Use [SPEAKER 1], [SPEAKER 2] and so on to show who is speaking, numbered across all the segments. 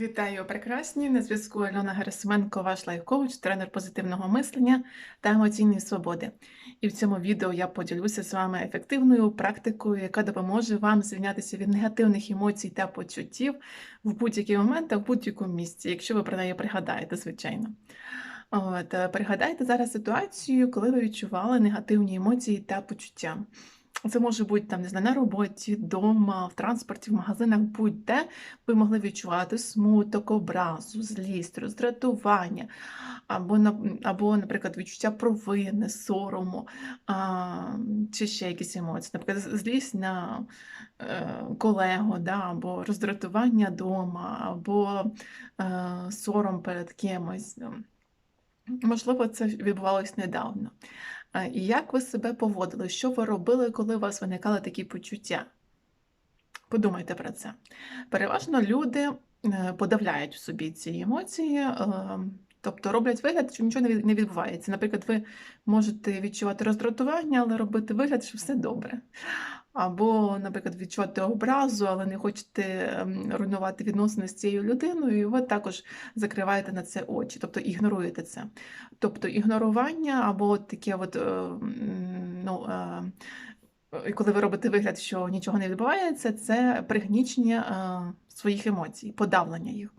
[SPEAKER 1] Вітаю, прекрасні! На зв'язку Альона Герасименко, ваш лайф-коуч, тренер позитивного мислення та емоційної свободи. І в цьому відео я поділюся з вами ефективною практикою, яка допоможе вам звільнятися від негативних емоцій та почуттів в будь-який момент та в будь-якому місці, якщо ви про неї пригадаєте, звичайно. От, е, Пригадайте зараз ситуацію, коли ви відчували негативні емоції та почуття. Це може бути там, не знаю, на роботі, вдома, в транспорті, в магазинах, будь-де ви могли відчувати смуток, образу, злість, роздратування, або, або наприклад, відчуття провини, сорому, а, чи ще якісь емоції. Наприклад, злість на е, колегу, да, або роздратування вдома, або е, сором перед кимось. Можливо, це відбувалось недавно. Як ви себе поводили? Що ви робили, коли у вас виникали такі почуття? Подумайте про це. Переважно люди е, подавляють в собі ці емоції, е, тобто роблять вигляд, що нічого не відбувається. Наприклад, ви можете відчувати роздратування, але робити вигляд, що все добре. Або, наприклад, відчувати образу, але не хочете ем, руйнувати відносини з цією людиною, і ви також закриваєте на це очі, тобто ігноруєте це. Тобто ігнорування або таке от, е, ну, е, і коли ви робите вигляд, що нічого не відбувається, це пригнічення е, своїх емоцій, подавлення їх.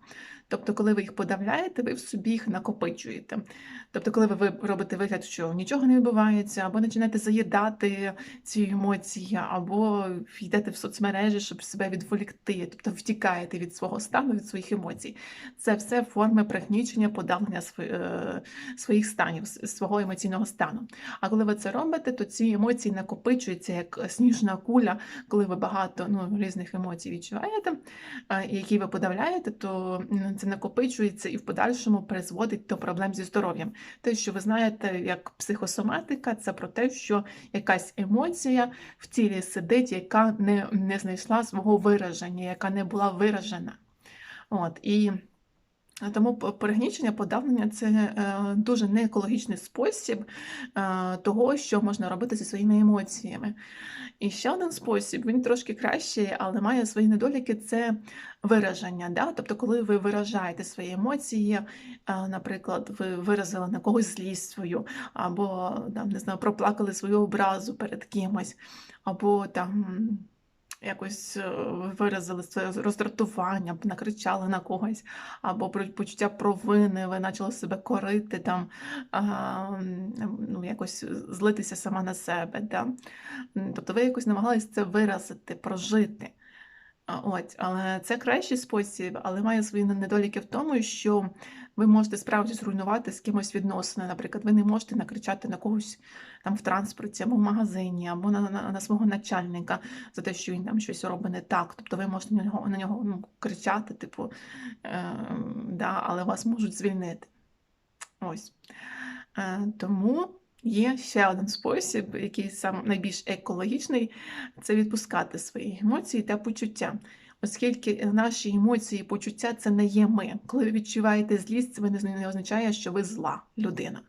[SPEAKER 1] Тобто, коли ви їх подавляєте, ви в собі їх накопичуєте. Тобто, коли ви робите вигляд, що нічого не відбувається, або починаєте заїдати ці емоції, або йдете в соцмережі, щоб себе відволікти, тобто втікаєте від свого стану, від своїх емоцій. Це все форми пригнічення, подавлення е, своїх станів, свого емоційного стану. А коли ви це робите, то ці емоції накопичуються як сніжна куля, коли ви багато ну, різних емоцій відчуваєте, е, які ви подавляєте, то це накопичується і в подальшому призводить до проблем зі здоров'ям. Те, що ви знаєте, як психосоматика, це про те, що якась емоція в тілі сидить, яка не, не знайшла свого вираження, яка не була виражена. От, і тому п- пригнічення, подавлення це е, дуже неекологічний спосіб е, того, що можна робити зі своїми емоціями. І ще один спосіб, він трошки кращий, але має свої недоліки це вираження. Да? Тобто, коли ви виражаєте свої емоції, е, наприклад, ви виразили на когось злість свою, або там, не знаю, проплакали свою образу перед кимось, або там. Якось е, виразили своє роздратування, накричали на когось, або почуття провини, ви почали себе корити, там, а, ну, якось злитися сама на себе. Да? Тобто ви якось намагались це виразити, прожити. От, але це кращий спосіб, але має свої недоліки в тому, що ви можете справді зруйнувати з кимось відносини. Наприклад, ви не можете накричати на когось там в транспорті або в магазині, або на, на, на свого начальника за те, що він там щось робить не так. Тобто ви можете на нього, на нього ну, кричати, типу, е, да, але вас можуть звільнити. Ось. Е, тому є ще один спосіб, який сам найбільш екологічний, це відпускати свої емоції та почуття. Оскільки наші емоції почуття це не є ми. Коли ви відчуваєте злість, це не означає, що ви зла людина.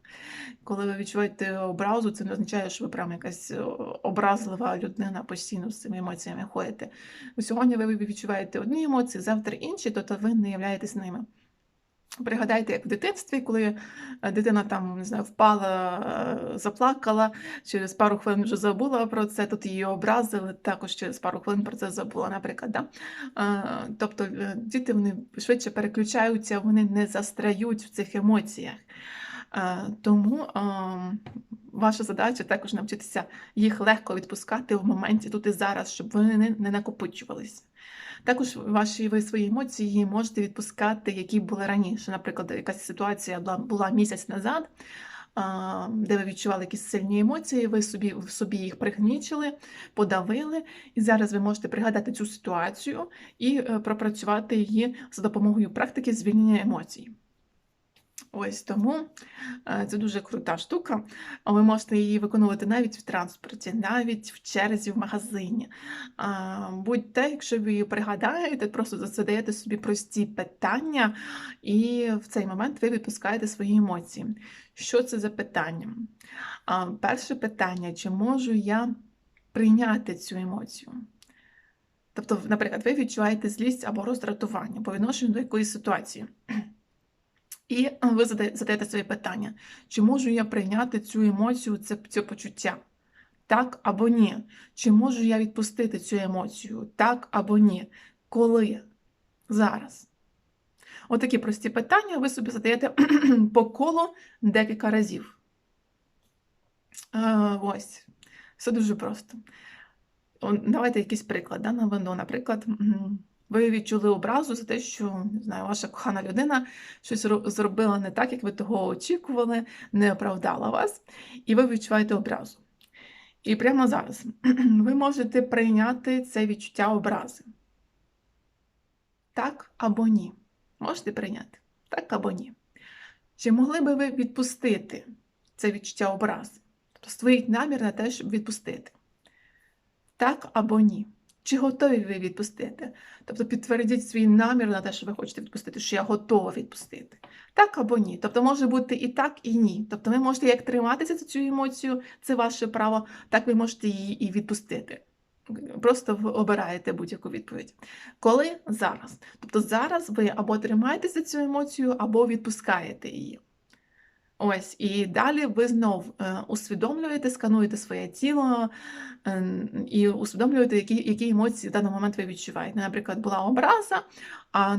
[SPEAKER 1] Коли ви відчуваєте образу, це не означає, що ви прям якась е, образлива людина постійно з цими емоціями ходите. Сьогодні ви відчуваєте одні емоції, завтра інші, то ви не являєтесь ними. Пригадайте, як в дитинстві, коли е, дитина там не знаю, впала, е, заплакала, через пару хвилин вже забула про це, тут її образили, також через пару хвилин про це забула, наприклад. Да? Е, Тобто діти вони швидше переключаються, вони не застряють в цих емоціях. Е, Тому е, ваша задача також навчитися їх легко відпускати в моменті тут і зараз, щоб вони не, накопичувалися. Також ваші ви свої емоції можете відпускати, які були раніше. Наприклад, якась ситуація була, місяць назад, де ви відчували якісь сильні емоції, ви собі собі їх пригнічили, подавили, і зараз ви можете пригадати цю ситуацію і е, пропрацювати її за допомогою практики звільнення емоцій. Ось тому е, це дуже крута штука. Ви можете її виконувати навіть в транспорті, навіть в черзі в магазині. Будь-те, якщо ви її пригадаєте, просто задаєте собі прості питання, і в цей момент ви відпускаєте свої емоції. Що це за питання? Перше питання: чи можу я прийняти цю емоцію? Тобто, наприклад, ви відчуваєте злість або роздратування по відношенню до якоїсь ситуації. І е, ви задаєте собі питання, чи можу я прийняти цю емоцію, це, це почуття? Так або ні? Чи можу я відпустити цю емоцію? Так або ні? Коли? Зараз. Отакі прості питання ви собі задаєте по колу декілька разів. Е, ось. Все дуже просто. Давайте якийсь приклад да, наведу. Наприклад, ви відчули образу за те, що не знаю, ваша кохана людина щось зробила не так, як ви того очікували, не оправдала вас, і ви відчуваєте образу. І прямо зараз ви можете прийняти це відчуття образи. Так або ні. Можете прийняти? Так або ні. Чи могли би ви відпустити це відчуття образи? Тобто створіть намір на те, щоб відпустити. Так або ні. Чи готові ви відпустити? Тобто підтвердіть свій намір на те, що ви хочете відпустити, що я готова відпустити. Так або ні. Тобто може бути і так, і ні. Тобто ви можете як триматися за цю емоцію, це ваше право, так ви можете її і відпустити. Просто обираєте будь-яку відповідь. Коли? Зараз. Тобто зараз ви або тримаєтеся цю емоцію, або відпускаєте її. Ось, і далі ви знов е, усвідомлюєте, скануєте своє тіло е, і усвідомлюєте, які, які емоції в даний момент ви відчуваєте. Наприклад, була образа, а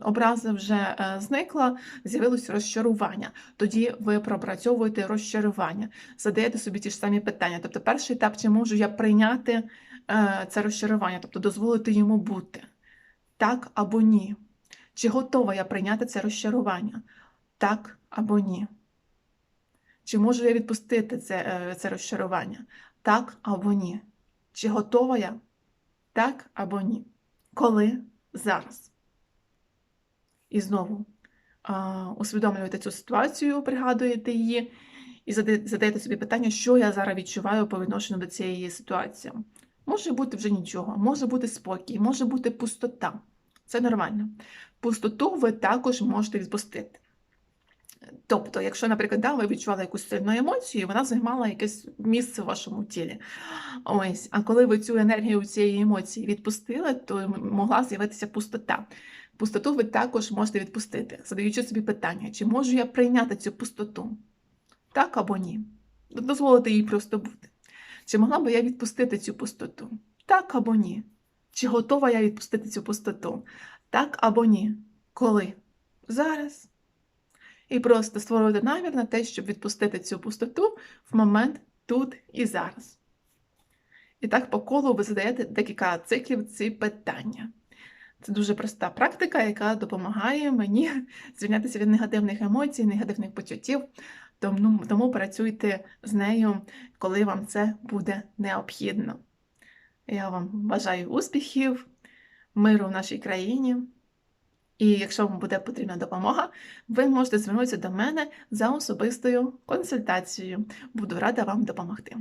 [SPEAKER 1] образа вже е, зникла, з'явилось розчарування. Тоді ви пропрацьовуєте розчарування, задаєте собі ті ж самі питання. Тобто, перший етап, чи можу я прийняти це розчарування, тобто дозволити йому бути. Так або ні. Чи готова я прийняти це розчарування? Так або ні. Чи можу я відпустити це, е, це розчарування? Так або ні. Чи готова я? Так або ні. Коли? Зараз. І знову усвідомлюєте цю ситуацію, пригадуєте її, і задаєте задаєте собі питання, що я зараз відчуваю по відношенню до цієї ситуації. Може бути вже нічого, може бути спокій, може бути пустота. Це нормально. Пустоту ви також можете відпустити. Тобто, якщо, наприклад, да, ви відчували якусь сильну емоцію, вона займала якесь місце в вашому тілі. Ось, а коли ви цю енергію цієї емоції відпустили, то могла з'явитися пустота. Пустоту ви також можете відпустити, задаючи собі питання, чи можу я прийняти цю пустоту? Так або ні? Дозволити їй просто бути. Чи могла би я відпустити цю пустоту? Так або ні? Чи готова я відпустити цю пустоту? Так або ні? Коли? Зараз. І просто створювати намір на те, щоб відпустити цю пустоту в момент тут і зараз. І так по колу ви задаєте декілька циклів ці питання. Це дуже проста практика, яка допомагає мені звільнятися від негативних емоцій, негативних почуттів. Тому, тому працюйте з нею, коли вам це буде необхідно. Я вам бажаю успіхів, миру в нашій країні. І якщо вам буде потрібна допомога, ви можете звернутися до мене за особистою консультацією. Буду рада вам допомогти.